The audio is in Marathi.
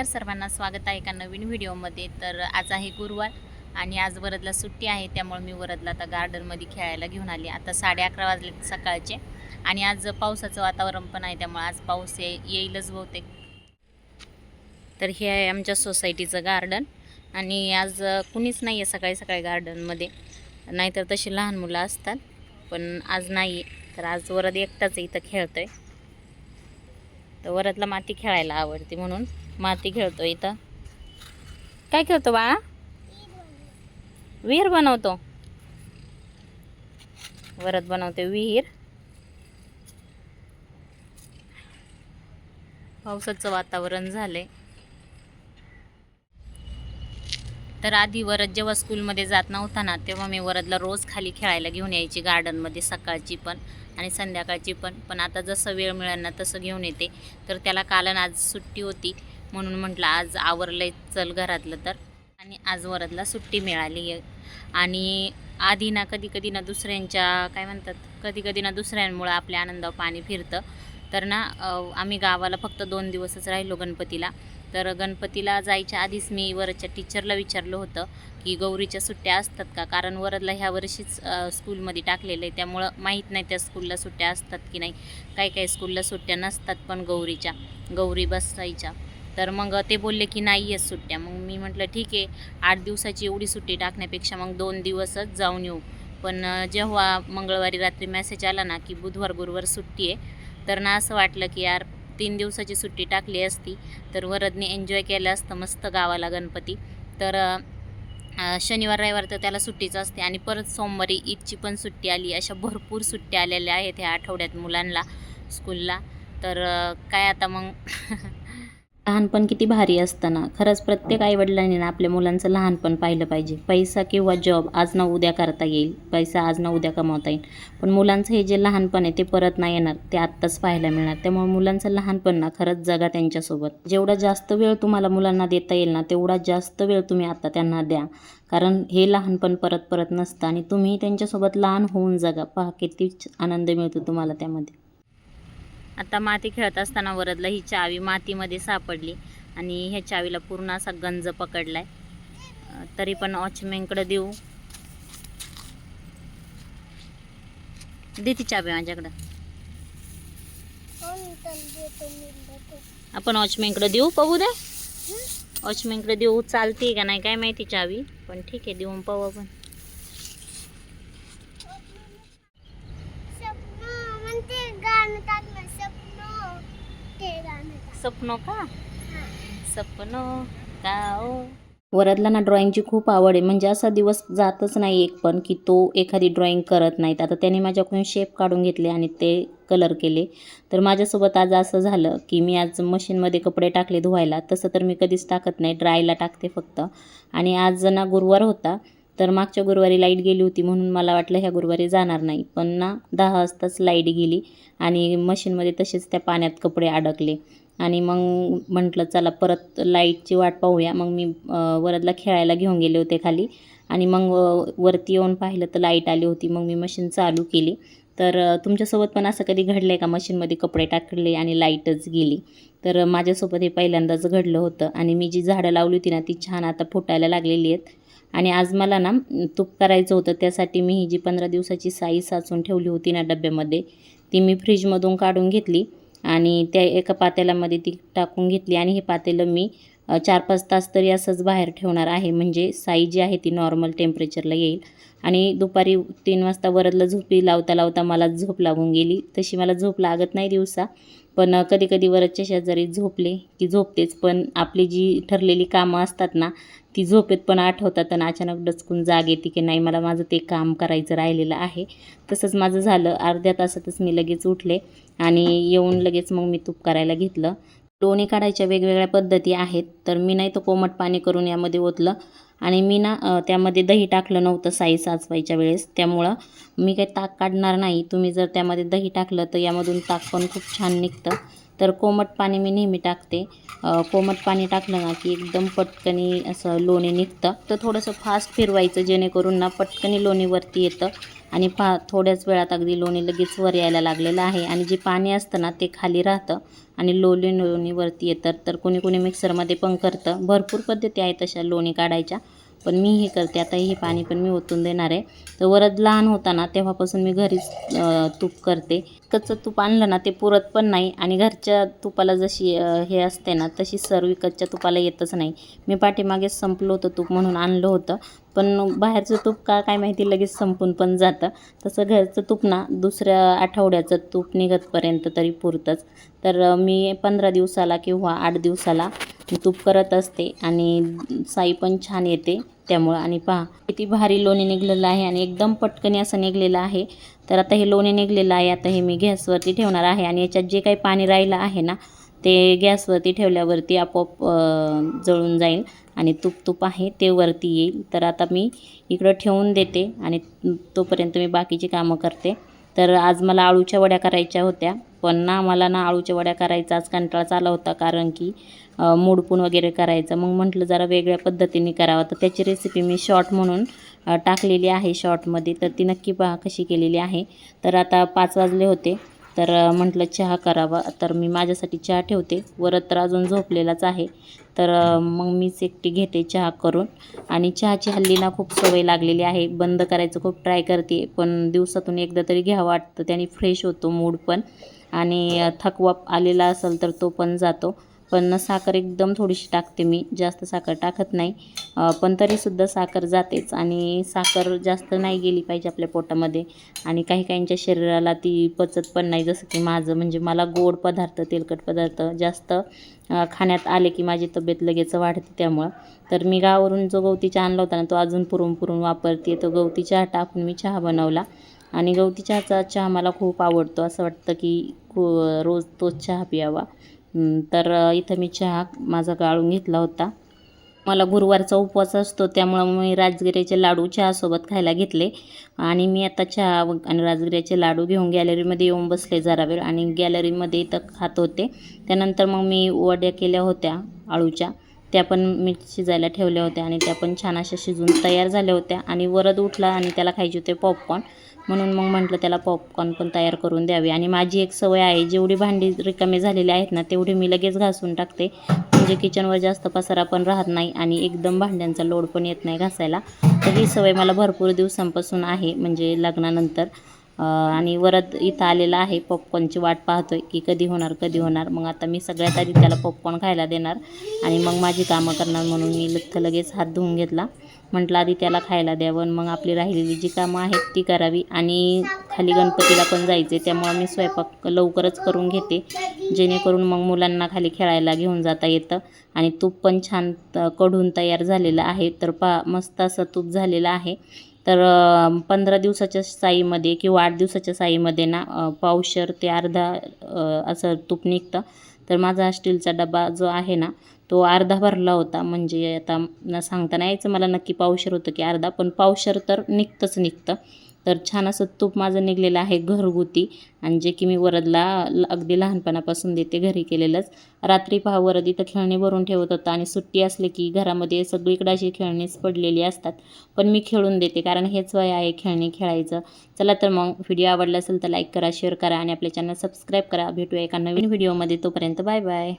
नमस्कार सर्वांना. स्वागत आहे एका नवीन व्हिडिओमध्ये. तर आज आहे गुरुवार आणि आज वरदला सुट्टी आहे त्यामुळे मी वरदला आता गार्डनमध्ये खेळायला घेऊन आली. आता साडे अकरा वाजले सकाळचे आणि आज पावसाचं वातावरण पण आहे त्यामुळे आज पाऊस ये येईलच बहुतेक. तर हे आहे आमच्या सोसायटीचं गार्डन आणि आज कुणीच नाही आहे सकाळी सकाळी गार्डनमध्ये. नाहीतर तशी लहान मुलं असतात पण आज नाही तर आज वरद एकटाच इथं इथं आहे तर वरदला माती खेळायला आवडते म्हणून माती खेळतो इथं. काय खेळतो बाळा? विहीर बनवतो. वरत बनवते विहीर. पावसाचं वातावरण झालंय. तर आधी वरद जेव्हा स्कूलमध्ये जात नव्हता ना तेव्हा मी वरदला रोज खाली खेळायला घेऊन यायची गार्डनमध्ये सकाळची पण आणि संध्याकाळची पण. पण आता जसं वेळ मिळेल ना तसं घेऊन येते. तर त्याला कालन आज सुट्टी होती. म्हणून म्हटलं आज आवरलंय चल घरातलं तर. आणि आज वरदला सुट्टी मिळाली आहे आणि आधी ना कधी कधी ना दुसऱ्यांच्या काय म्हणतात कधी कधी ना दुसऱ्यांमुळं आपल्या आनंदावर पाणी फिरतं. तर ना आम्ही गावाला फक्त दोन दिवसच राहिलो गणपतीला. तर गणपतीला जायच्या आधीच मी वरच्या टीचरला विचारलं होतं की गौरीच्या सुट्ट्या असतात का? कारण वरदला ह्या वर्षीच स्कूलमध्ये टाकलेलं आहे. त्यामुळं माहीत नाही त्या स्कूलला सुट्ट्या असतात की नाही. काही काही स्कूलला सुट्ट्या नसतात पण गौरीच्या गौरी बसायच्या. तर मग ते बोलले की नाही आहेत सुट्ट्या. मग मी म्हटलं ठीक आहे आठ दिवसाची एवढी सुट्टी टाकण्यापेक्षा मग दोन दिवसच जाऊन येऊ. पण जेव्हा मंगळवारी रात्री मेसेज आला ना की बुधवार गुरुवार सुट्टी आहे तर ना असं वाटलं की यार तीन दिवसाची सुट्टी टाकली असती तर वरदने एन्जॉय केलं असतं मस्त गावाला गणपती. तर शनिवार रविवार तर त्याला सुट्टीच असते आणि परत सोमवारी ईदची पण सुट्टी आली. अशा भरपूर सुट्ट्या आलेल्या आहेत ह्या आठवड्यात मुलांना स्कूलला. तर काय आता मग? लहानपण किती भारी असतं ना खरंच प्रत्येक आईवडिलांनी ना आपल्या मुलांचं लहानपण पाहिलं पाहिजे. पैसा किंवा जॉब आज ना उद्या करता येईल पैसा आज ना उद्या कमावता येईल. पण मुलांचं हे जे लहानपण आहे ते परत नाही येणार ते आत्ताच पाहायला मिळणार. त्यामुळे मुलांचं लहानपण ना खरंच जगा त्यांच्यासोबत. जेवढा जास्त वेळ तुम्हाला मुलांना देता येईल ना तेवढा जास्त वेळ तुम्ही आता त्यांना द्या. कारण हे लहानपण परत परत नसतं आणि तुम्ही त्यांच्यासोबत लहान होऊन जगा. पहा किती आनंद मिळतो तुम्हाला त्यामध्ये. आता माती खेळत असताना वरदला ही चावी मातीमध्ये सापडली आणि ह्या चावीला पूर्ण असा गंज पकडलाय. अं, तरी पण वॉचमॅनकडे देऊ. दे ती चावी माझ्याकडं. आपण वॉचमॅनकडे देऊ पाहू दे वॉचमॅनकडे देऊ चालते का नाही काय माहिती चावी? पण ठीक आहे देऊन पाहू आपण. सपनो का? सपनो गाओ वरदला ना ड्रॉइंगची खूप आवड आहे. म्हणजे असा दिवस जातच नाही एक पण की तो एखादी ड्रॉइंग करत नाहीत आता त्याने माझ्याकडून शेप काढून घेतले आणि ते कलर केले. तर माझ्यासोबत आज असं झालं की मी आज मशीनमध्ये कपडे टाकले धुवायला. तसं तर मी कधीच टाकत नाही. ड्रायला टाकते फक्त. आणि आज ना गुरुवार होता. तर मागच्या गुरुवारी लाइट गेली होती म्हणून मला वाटलं ह्या गुरुवारी जाणार नाही. पण ना दहा वाजताच लाइट गेली आणि मशीनमध्ये तसेच त्या पाण्यात कपडे अडकले. आणि मग म्हटलं चला परत लाईटची वाट पाहूया. मग मी वरदला खेळायला घेऊन गेले होते खाली. आणि मग वरती येऊन पाहिलं तर लाइट आली होती. मग मी मशीन चालू केली. तर तुमच्यासोबत पण असं कधी घडलं आहे का? मशीनमध्ये कपडे टाकले आणि लाईटच गेली. तर माझ्यासोबत हे पहिल्यांदाच घडलं होतं. आणि मी जी झाडं लावली होती ना ती छान आता फुटायला लागलेली आहेत. आणि आज मला ना तूप करायचं होतं. त्यासाठी मी ही जी पंधरा दिवसाची साई साचून ठेवली होती ना डब्यामध्ये ती मी फ्रीजमधून काढून घेतली. आणि त्या एका पातेल्यामध्ये ती टाकून घेतली आणि हे पातेलं मी चार पाच तास तरी असंच बाहेर ठेवणार आहे. म्हणजे साई जी आहे ती नॉर्मल टेम्परेचरला येईल. आणि दुपारी तीन वाजता वरदला झोपी लावता लावता मला झोप लागून गेली. तशी मला झोप लागत नाही दिवसा. पण कधी कधी वरदच्या शेजारी झोपले की झोपतेच. पण आपली जी ठरलेली कामं असतात ना ती झोपेत पण आठवतात आणि अचानक डचकून जाग येते की नाही मला माझं ते काम करायचं राहिलेलं आहे. तसंच माझं झालं. अर्ध्या तासातच मी लगेच उठले आणि येऊन लगेच मग मी तूप करायला घेतलं. लोणी काढायच्या वेगवेगळ्या पद्धती आहेत. तर मी नाही तर कोमट पाणी करून यामध्ये ओतलं. आणि मी ना त्यामध्ये दही टाकलं नव्हतं साई साचवायच्या वेळेस. त्यामुळं मी काही ताक काढणार नाही. तुम्ही जर त्यामध्ये दही टाकलं तर यामधून ताक पण खूप छान निघतं. तर कोमट पाणी मी नेहमी टाकते. कोमट पाणी टाकलं ना की एकदम पटकनी असं लोणी निघतं. तर थोडंसं फास्ट फिरवायचं जेणेकरून ना पटकनी लोणीवरती येतं. आणि पा थोड्याच वेळात अगदी लोणी लगेच वर यायला लागलेलं आहे आणि जे पाणी असतं ना ते खाली राहतं आणि लोणी लोणी वरती येतं तर कोणी कोणी मिक्सरमध्ये पण करतं. भरपूर पद्धती आहेत तशा लोणी काढायच्या. पण मी हे करते. आता हे पाणी पण मी ओतून देणार आहे. तर वरद लहान होता ना तेव्हापासून मी घरीच तूप करते. कच्चं तूप आणलं ना ते पुरत पण नाही. आणि घरच्या तुपाला जशी हे असते ना तशी सर विकतच्या तुपाला येतच नाही. मी पाठीमागेच संपलं होतं तूप म्हणून आणलं होतं. पण बाहेरचं तूप का काय माहिती लगेच संपून पण जातं. तसं घरचं तूप ना दुसऱ्या आठवड्याचं तूप निघतपर्यंत तरी पुरतंच. तर मी पंधरा दिवसाला किंवा आठ दिवसाला तूप करत असते. आणि साई पण छान येते. त्यामुळं. आणि पहा किती भारी लोणी निघलेलं आहे आणि एकदम पटकनी असं निघलेलं आहे. तर आता हे लोणी निघलेलं आहे आता हे मी गॅसवरती ठेवणार आहे. आणि याच्यात जे काही पाणी राहिलं आहे ना ते गॅसवरती ठेवल्यावरती आपोआप जळून जाईल आणि तूप तूप आहे ते वरती येईल. तर आता मी इकडं ठेवून देते आणि तोपर्यंत मी बाकीची कामं करते. तर आज मला आळूच्या वड्या करायच्या होत्या पण ना मला ना आळूच्या वड्या करायचा आज कंटाळाच आला होता. कारण की मोडपून वगैरे करायचं. मग म्हटलं जरा वेगळ्या पद्धतीने करावं. तर त्याची रेसिपी मी शॉर्ट म्हणून टाकलेली आहे शॉर्टमध्ये तर ती नक्की पहा कशी केलेली आहे. तर आता पाच वाजले होते. तर म्हटलं चहा करावा. तर मी माझ्यासाठी चहा ठेवते. वरत तर अजून झोपलेलाच आहे. तर मग मीच एकटी घेते चहा करून. आणि चहाची हल्ली ना खूप सवय लागलेली आहे. बंद करायचं खूप ट्राय करते. पण दिवसातून एकदा तरी घ्यावं वाटतं. त्याने फ्रेश होतो मूड पण. आणि थकवा आलेला असेल तर तो पण जातो. पण साखर एकदम थोडीशी टाकते मी. जास्त साखर टाकत नाही. पण तरीसुद्धा साखर जातेच आणि साखर जास्त नाही गेली पाहिजे आपल्या पोटामध्ये. आणि काही काहींच्या शरीराला ती पचत पण नाही. जसं की माझं म्हणजे मला गोड पदार्थ तेलकट पदार्थ जास्त खाण्यात आले की माझी तब्येत लगेच वाढते त्यामुळं. तर मी गावावरून जो गवती चहा आणला होता ना तो अजून पुरून पुरून वापरते. तो गवती चहा टाकून मी चहा बनवला. आणि गवती चहाचा चहा मला खूप आवडतो. असं वाटतं की खू रोज तोच चहा प्यावा. तर इथं मी चहा माझा गाळून घेतला होता. मला गुरुवारचा उपवास असतो त्यामुळं मी राजगिऱ्याचे लाडू चहासोबत खायला घेतले. आणि मी आता चहा आणि राजगिऱ्याचे लाडू घेऊन गॅलरीमध्ये येऊन बसले जरा वेळ आणि गॅलरीमध्ये इथं खात होते. त्यानंतर मग मी वड्या केल्या होत्या आळूच्या. त्या पण मी शिजायला ठेवल्या होत्या आणि त्या पण छान अशा शिजून तयार झाल्या होत्या. आणि वरद उठला आणि त्याला खायचे होते पॉपकॉर्न. म्हणून मग म्हटलं त्याला पॉपकॉर्न पण तयार करून द्यावे. आणि माझी एक सवय आहे जेवढी भांडी रिकामी झालेली आहेत ना तेवढी मी लगेच घासून टाकते. म्हणजे किचनवर जास्त पसारा पण राहत नाही आणि एकदम भांड्यांचा लोड पण येत नाही घासायला. तर ही सवय मला भरपूर दिवसांपासून आहे म्हणजे लग्नानंतर. आणि वरत इथं आलेला आहे पॉपकॉर्नची वाट पाहतोय की कधी होणार कधी होणार. मग आता मी सगळ्यात आधी त्याला पॉपकॉर्न खायला देणार. आणि मग माझी कामं करणार म्हणून मी लथ्थ लगेच हात धुवून घेतला. म्हटलं आधी त्याला खायला द्यावं मग आपली राहिलेली जी कामं आहेत ती करावी. आणि खाली गणपतीला पण जायचे त्यामुळं मी स्वयंपाक लवकरच करून घेते जेणेकरून मग मुलांना खाली खेळायला घेऊन जाता येतं. आणि तूप पण छान कढून तयार झालेलं आहे तर पा मस्त असं तूप झालेलं आहे. तर पंधरा दिवसाच्या साईमध्ये किंवा आठ दिवसाच्या साईमध्ये ना पावशर ते अर्धा असं तूप निघतं. तर माझा स्टीलचा डबा जो आहे ना तो अर्धा भरला होता. म्हणजे आता सांगता नाही यायचं मला नक्की पावशर होतं की अर्धा पण पावशर तर निघतंच निघतं. तर छान असं तूप माझं निघलेलं आहे घरगुती. आणि जे की मी वरदला ल- अगदी लहानपणापासून देते घरी केलेलंच. रात्री पहा वरद इथं खेळणी भरून ठेवत होता आणि सुट्टी असली की घरामध्ये सगळीकडे अशी खेळणीच पडलेली असतात. पण मी खेळून देते कारण हेच वय आहे खेळणी खेळायचं. चला तर मग व्हिडिओ आवडला असेल तर लाईक करा शेअर करा आणि आपल्या चॅनल सबस्क्राईब करा. भेटूया एका नवीन व्हिडिओमध्ये. तोपर्यंत बाय बाय.